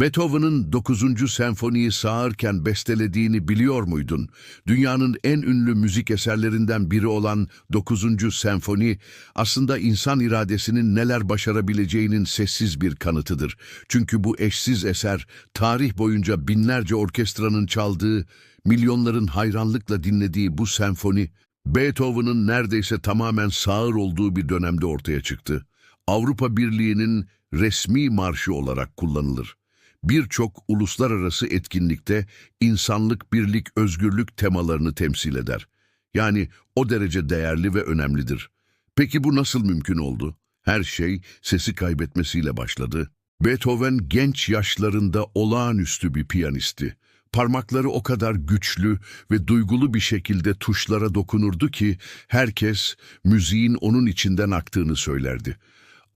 Beethoven'ın 9. senfoniyi sağırken bestelediğini biliyor muydun? Dünyanın en ünlü müzik eserlerinden biri olan 9. senfoni aslında insan iradesinin neler başarabileceğinin sessiz bir kanıtıdır. Çünkü bu eşsiz eser tarih boyunca binlerce orkestranın çaldığı, milyonların hayranlıkla dinlediği bu senfoni Beethoven'ın neredeyse tamamen sağır olduğu bir dönemde ortaya çıktı. Avrupa Birliği'nin resmi marşı olarak kullanılır birçok uluslararası etkinlikte insanlık, birlik, özgürlük temalarını temsil eder. Yani o derece değerli ve önemlidir. Peki bu nasıl mümkün oldu? Her şey sesi kaybetmesiyle başladı. Beethoven genç yaşlarında olağanüstü bir piyanisti. Parmakları o kadar güçlü ve duygulu bir şekilde tuşlara dokunurdu ki herkes müziğin onun içinden aktığını söylerdi.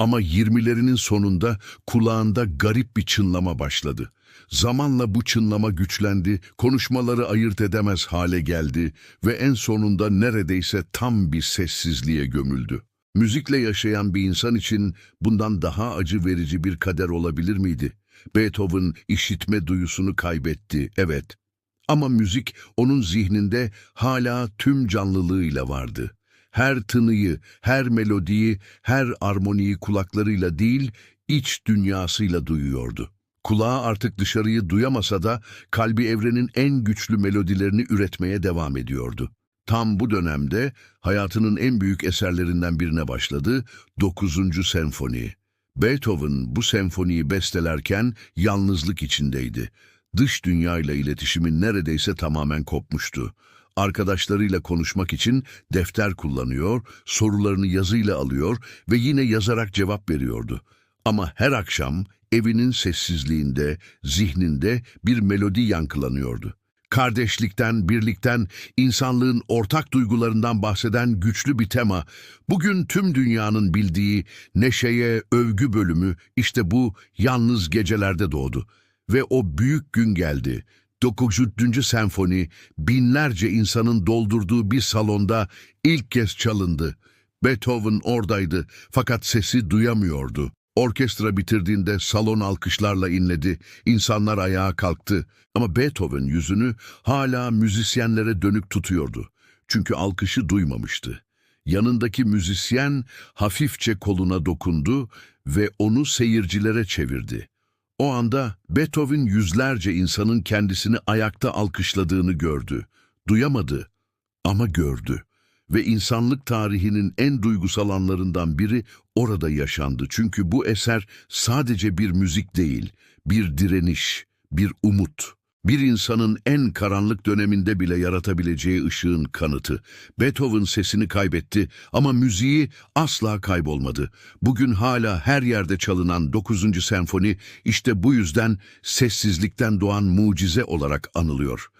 Ama 20'lerinin sonunda kulağında garip bir çınlama başladı. Zamanla bu çınlama güçlendi, konuşmaları ayırt edemez hale geldi ve en sonunda neredeyse tam bir sessizliğe gömüldü. Müzikle yaşayan bir insan için bundan daha acı verici bir kader olabilir miydi? Beethoven işitme duyusunu kaybetti, evet. Ama müzik onun zihninde hala tüm canlılığıyla vardı her tınıyı, her melodiyi, her armoniyi kulaklarıyla değil, iç dünyasıyla duyuyordu. Kulağı artık dışarıyı duyamasa da kalbi evrenin en güçlü melodilerini üretmeye devam ediyordu. Tam bu dönemde hayatının en büyük eserlerinden birine başladı, 9. Senfoni. Beethoven bu senfoniyi bestelerken yalnızlık içindeydi. Dış dünyayla iletişimi neredeyse tamamen kopmuştu arkadaşlarıyla konuşmak için defter kullanıyor, sorularını yazıyla alıyor ve yine yazarak cevap veriyordu. Ama her akşam evinin sessizliğinde, zihninde bir melodi yankılanıyordu. Kardeşlikten, birlikten, insanlığın ortak duygularından bahseden güçlü bir tema, bugün tüm dünyanın bildiği neşeye, övgü bölümü işte bu yalnız gecelerde doğdu. Ve o büyük gün geldi. 9. senfoni binlerce insanın doldurduğu bir salonda ilk kez çalındı. Beethoven oradaydı fakat sesi duyamıyordu. Orkestra bitirdiğinde salon alkışlarla inledi. İnsanlar ayağa kalktı. Ama Beethoven yüzünü hala müzisyenlere dönük tutuyordu. Çünkü alkışı duymamıştı. Yanındaki müzisyen hafifçe koluna dokundu ve onu seyircilere çevirdi. O anda Beethoven yüzlerce insanın kendisini ayakta alkışladığını gördü. Duyamadı ama gördü. Ve insanlık tarihinin en duygusal anlarından biri orada yaşandı. Çünkü bu eser sadece bir müzik değil, bir direniş, bir umut. Bir insanın en karanlık döneminde bile yaratabileceği ışığın kanıtı. Beethoven sesini kaybetti ama müziği asla kaybolmadı. Bugün hala her yerde çalınan 9. senfoni işte bu yüzden sessizlikten doğan mucize olarak anılıyor.